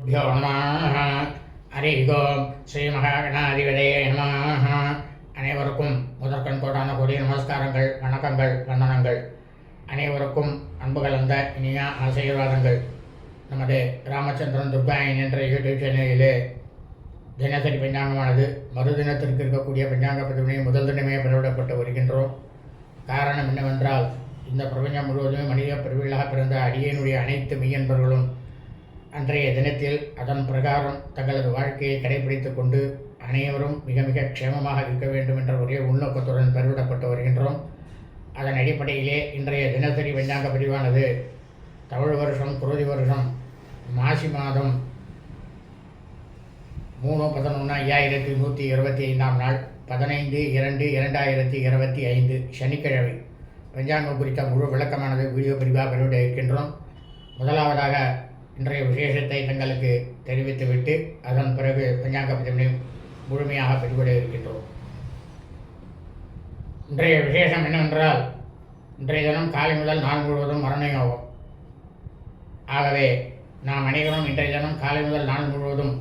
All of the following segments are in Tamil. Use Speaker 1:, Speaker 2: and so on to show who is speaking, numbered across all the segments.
Speaker 1: குருபியோ நம ஹரி ஓம் ஸ்ரீ மகாகணாதிபதே நம அனைவருக்கும் முதற்கண் கோடான கூடிய நமஸ்காரங்கள் வணக்கங்கள் வந்தனங்கள். அனைவருக்கும் அன்பு கலந்த இனிய ஆசீர்வாதங்கள். நமது ராமச்சந்திரன் துர்காயன் என்ற யூடியூப் சேனலிலே தினசரி பஞ்சாங்கமானது மறுதினத்திற்கு இருக்கக்கூடிய பஞ்சாங்க பதிவினை முதல் தினமே பெறவிடப்பட்டு வருகின்றோம். காரணம் என்னவென்றால் இந்த பிரபஞ்சம் முழுவதுமே மனித பிரிவுகளாக பிறந்த அடியனுடைய அனைத்து மெய்யன்பர்களும் அன்றைய தினத்தில் அதன் பிரகாரம் தங்களது வாழ்க்கையை கடைபிடித்துக் கொண்டு அனைவரும் மிக மிக க்ஷேமமாக இருக்க வேண்டும் என்ற ஒரே உள்நோக்கத்துடன் பெருவிடப்பட்டு வருகின்றோம். அதன் அடிப்படையிலே இன்றைய தினசரி வெஞ்சாங்க பிரிவானது தமிழ் வருஷம் குருதி வருஷம் மாசி மாதம் மூணு பதினொன்று ஐயாயிரத்தி நூற்றி இருபத்தி ஐந்தாம் நாள் பதினைந்து இரண்டு இரண்டாயிரத்தி இருபத்தி ஐந்து சனிக்கிழமை. பஞ்சாங்கம் குறித்த முழு விளக்கமானது வீடியோ பிரிவாக வெளியிட இருக்கின்றோம். முதலாவதாக இன்றைய விசேஷத்தை தங்களுக்கு தெரிவித்துவிட்டு அதன் பிறகு பஞ்சாங்க பதிவினை முழுமையாக பெற்றுவிட இருக்கின்றோம். இன்றைய விசேஷம் என்னவென்றால் இன்றைய தினம் காலை முதல் நாள் முழுவதும் மரண யோகம். ஆகவே நாம் அனைவரும் இன்றைய தினம் காலை முதல் நாள் முழுவதும்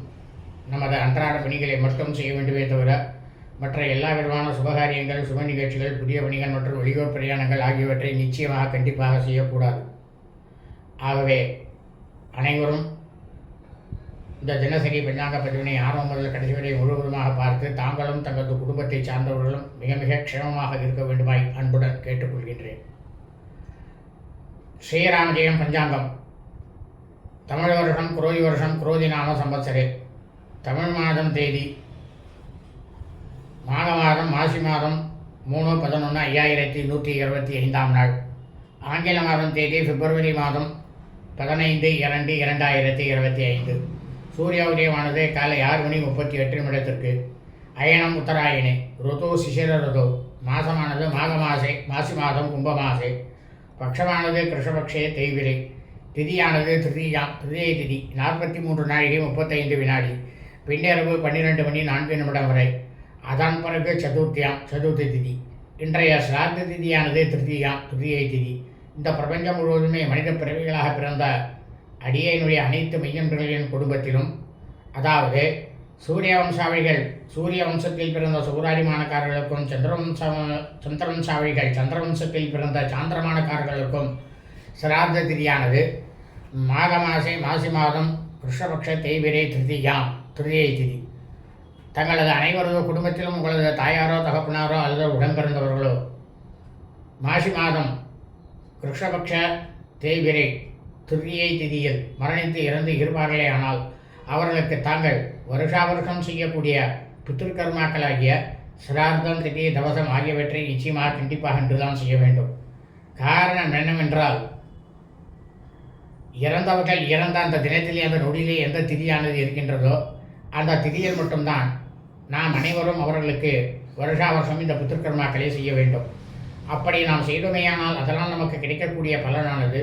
Speaker 1: நமது அன்றாட பணிகளை மட்டும் செய்ய வேண்டுமே தவிர மற்ற எல்லா விதமான சுபகாரியங்கள் சுப நிகழ்ச்சிகள் புதிய பணிகள் மற்றும் வெளியூர் பிரயாணங்கள் ஆகியவற்றை நிச்சயமாக கண்டிப்பாக செய்யக்கூடாது. ஆகவே அனைவரும் இந்த தினசரி பஞ்சாங்க பதிவினை ஆரம்பம் முதல் கடைசி வரை முழுவதுமாக பார்த்து தாங்களும் தங்களது குடும்பத்தை சார்ந்தவர்களும் மிக மிக க்ஷேமமாக இருக்க வேண்டுமாய் அன்புடன் கேட்டுக்கொள்கின்றேன். ஸ்ரீராமஜெயம் பஞ்சாங்கம். தமிழ் வருஷம் குரோதி வருஷம் குரோதி நாம சம்பத்சரே. தமிழ் மாதம் தேதி. மாக மாதம் மாசி மாதம் மூணு பதினொன்று ஐயாயிரத்தி நூற்றி இருபத்தி ஐந்தாம் நாள். ஆங்கில மாதம் தேதி பிப்ரவரி மாதம் பதினைந்து இரண்டு இரண்டாயிரத்தி இருபத்தி ஐந்து. சூரிய உதயமானது காலை ஆறு மணி முப்பத்தி எட்டு நிமிடத்திற்கு. அயனம் உத்தராயணே ருது சிசிர ருது. மாசமானது மாக மாசே மாசி மாதம் கும்ப மாசே. பக்ஷமானது கிருஷ்ணபக்ஷே தேய்விரை திதியானது திருதியாம் திருதியை திதி. நாற்பத்தி மூன்று நாழிகை முப்பத்தைந்து வினாடி. பின்னிரவு பன்னிரெண்டு மணி நான்கு நிமிடம் வரை. அதன் பிறகு சதுர்த்தியாம் சதுர்த்தி திதி. இன்றைய சிராத்த திதியானது திருதியாம் திருதியை திதி. இந்த பிரபஞ்சம் முழுவதுமே மனித பிறவிகளாக பிறந்த அடியனுடைய அனைத்து மெய்யன்பர்களின் குடும்பத்திலும் அதாவது சூரிய வம்சாவிகள் சூரிய வம்சத்தில் பிறந்த சூராரிமானக்காரர்களுக்கும் சந்திரவம்ச சந்திரவம்சாவிகள் சந்திரவம்சத்தில் பிறந்த சாந்திரமானக்காரர்களுக்கும் சிராத்த திதியானது. மாக மாசே மாசி மாதம் கிருஷ்ணபக்ஷ தெய்விரை திருதியாம் திருதியை திதி. தங்களது அனைவரது குடும்பத்திலும் உங்களது தாயாரோ தகப்பனாரோ அல்லது உடன்பிறந்தவர்களோ மாசி மாதம் கிருஷ்ணபக்ஷ தேய்பிரை திருதியை திதியில் மரணித்து இறந்து இருப்பார்களே ஆனால் அவர்களுக்கு தாங்கள் வருஷா வருஷம் செய்யக்கூடிய பித்திருக்கர்மாக்களாகிய சிரார்த்தம் திதி தவசம் ஆகியவற்றை நிச்சயமாக கண்டிப்பாக என்றுதான் செய்ய வேண்டும். காரணம் என்னவென்றால் இறந்தவர்கள் இறந்த அந்த தினத்திலே அந்த நொடியிலே எந்த திதியானது இருக்கின்றதோ அந்த திதியில் மட்டும்தான் நாம் அனைவரும் அவர்களுக்கு வருஷா வருஷம் இந்த புத்திருக்கர்மாக்களை செய்ய வேண்டும். அப்படி நாம் செய்தோமேயானால் அதனால் நமக்கு கிடைக்கக்கூடிய பலனானது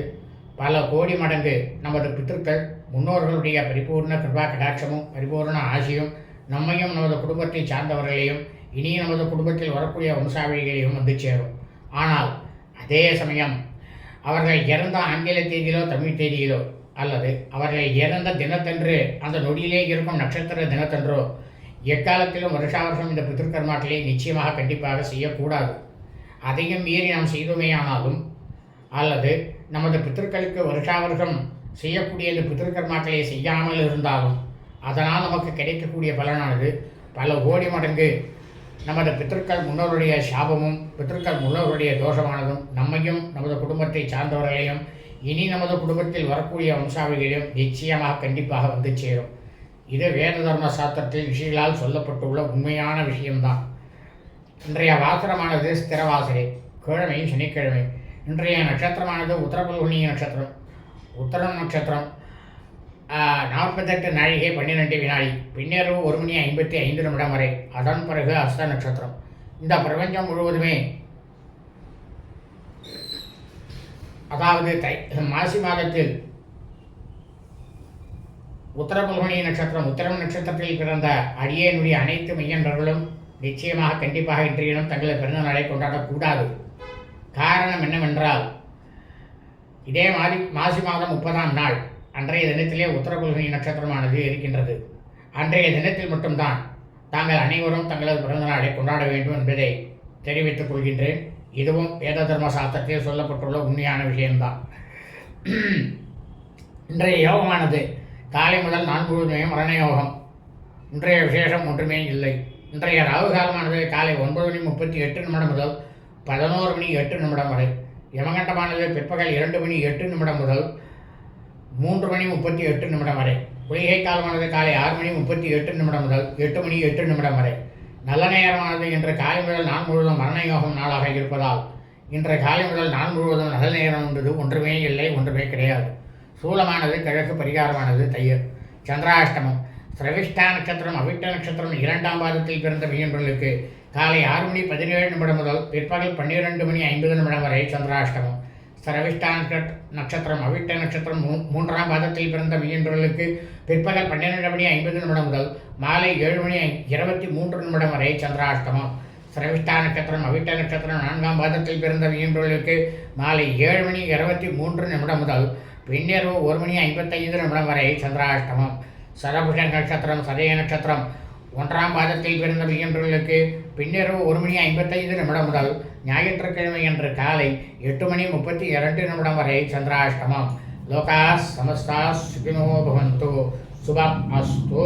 Speaker 1: பல கோடி மடங்கு நமது பித்திருக்கள் முன்னோர்களுடைய பரிபூர்ண கிருபா கடாட்சமும் பரிபூர்ண ஆசியும் நம்மையும் நமது குடும்பத்தை சார்ந்தவர்களையும் இனி நமது குடும்பத்தில் வரக்கூடிய வம்சாவளிகளையும் வந்து சேரும். ஆனால் அதே சமயம் அவர்கள் இறந்த ஆங்கில தேதியிலோ தமிழ் தேதியிலோ அல்லது அவர்கள் இறந்த தினத்தன்று அந்த நொடியிலே இருக்கும் நட்சத்திர தினத்தன்றோ எக்காலத்திலும் வருஷா வருஷம் இந்த பித்திருக்கர்மாக்களை நிச்சயமாக கண்டிப்பாக செய்யக்கூடாது. அதையும் மீறி நாம் செய்தோமேயானாலும் அல்லது நமது பித்திருக்களுக்கு வருஷாவருஷம் செய்யக்கூடிய இந்த பித்திருக்கர்மாக்களை செய்யாமல் இருந்தாலும் அதனால் நமக்கு கிடைக்கக்கூடிய பலனானது பல கோடி மடங்கு நமது பித்திருக்கள் முன்னோருடைய சாபமும் பித்திருக்கள் முன்னோருடைய தோஷமானதும் நம்மையும் நமது குடும்பத்தை சார்ந்தவர்களையும் இனி நமது குடும்பத்தில் வரக்கூடிய வம்சாவளிகளையும் நிச்சயமாக கண்டிப்பாக வந்து சேரும். இது வேத தர்ம சாஸ்திரத்தில் ரிஷிகளால் சொல்லப்பட்டுள்ள உண்மையான விஷயம்தான். இன்றைய வாசரமானது ஸ்திரவாசனை கிழமை சனிக்கிழமை. இன்றைய நட்சத்திரமானது உத்தரபல்குனி நட்சத்திரம். உத்தரம் நட்சத்திரம் நாற்பத்தெட்டு நாழிகை பன்னிரெண்டு வினாடி. பின்னேறவு ஒரு மணி ஐம்பத்தி ஐந்து நிமிடம் வரை. அதன் பிறகு அஸ்த நட்சத்திரம். இந்த பிரபஞ்சம் முழுவதுமே அதாவது தை மாசி மாதத்தில் உத்தரபல்குனி நட்சத்திரம் உத்தரம் நட்சத்திரத்தில் பிறந்த அடியேனுடைய அனைத்து மையன்றர்களும் நிச்சயமாக கண்டிப்பாக இன்றைய தினம் தங்களது பிறந்த நாளை கொண்டாடக்கூடாது. காரணம் என்னவென்றால் இதே மாதி மாசி மாதம் முப்பதாம் நாள் அன்றைய தினத்திலே உத்தரபல்குனி நட்சத்திரமானது இருக்கின்றது. அன்றைய தினத்தில் மட்டும்தான் தாங்கள் அனைவரும் தங்களது பிறந்த நாளை கொண்டாட வேண்டும் என்பதை தெரிவித்துக் கொள்கின்றேன். இதுவும் வேத தர்ம சாஸ்திரத்தில் சொல்லப்பட்டுள்ள உண்மையான விஷயம்தான். இன்றைய யோகமானது காலை முதல் நான்கு முழுவதுமே மரண யோகம் இன்றைய விசேஷம் ஒன்றுமே இல்லை. இன்றைய ராகு காலமானது காலை ஒன்பது மணி முப்பத்தி எட்டு நிமிடம் முதல் பதினோரு மணி எட்டு நிமிடம் வரை. யமகண்டமானது பிற்பகல் இரண்டு மணி எட்டு நிமிடம் முதல் மூன்று மணி முப்பத்தி எட்டு நிமிடம் வரை. குளிகை காலமானது காலை ஆறு மணி முப்பத்தி எட்டு நிமிடம் முதல் எட்டு மணி எட்டு நிமிடம் வரை. நல்ல நேரமானது இன்று காலை முதல் நாள் முழுவதும் மரண யோகம் நாளாக இருப்பதால் இன்று காலை முதல் நாள் முழுவதும் நல்ல நேரம் என்பது ஒன்றுமே இல்லை ஒன்றுமே கிடையாது. சூலமானது கிழக்கு பரிகாரமானது தையர் சந்திராஷ்டமம். சிரவிஷ்டா நட்சத்திரம் அவிட்ட நட்சத்திரம் இரண்டாம் பாதத்தில் பிறந்த மீன்பர்களுக்கு காலை ஆறு மணி பதினேழு நிமிடம் முதல் பிற்பகல் பன்னிரெண்டு மணி ஐம்பது நிமிடம் வரை சந்திராஷ்டமம். சிரவிஷ்டா நட்சத்திரம் அவிட்ட நட்சத்திரம் மூன்றாம் பாதத்தில் பிறந்த மீன்பர்களுக்கு பிற்பகல் பன்னிரெண்டு மணி ஐம்பது நிமிடம் முதல் மாலை ஏழு மணி இருபத்தி மூன்று நிமிடம் வரை சந்திராஷ்டமம். சிரவிஷ்டா நட்சத்திரம் அவிட்ட நட்சத்திரம் நான்காம் பாதத்தில் பிறந்த மீன்பர்களுக்கு மாலை ஏழு மணி இருபத்தி மூன்று நிமிடம் முதல் பின்னிரவு ஒரு மணி ஐம்பத்தைந்து நிமிடம் வரை சந்திராஷ்டமம். சதபுஷ நட்சத்திரம் சதய நட்சத்திரம் ஒன்றாம் பாதத்தில் பிறந்த மீன்பர்களுக்கு பின்னிரவு ஒரு மணி ஐம்பத்தைந்து நிமிடம் முதல் ஞாயிற்றுக்கிழமை அன்று காலை எட்டு மணி முப்பத்தி இரண்டு நிமிடம் வரை சந்திராஷ்டமம். லோகாஸ் சமஸ்தா சுகினோ பவந்தோ. சுபம் அஸ்தோ.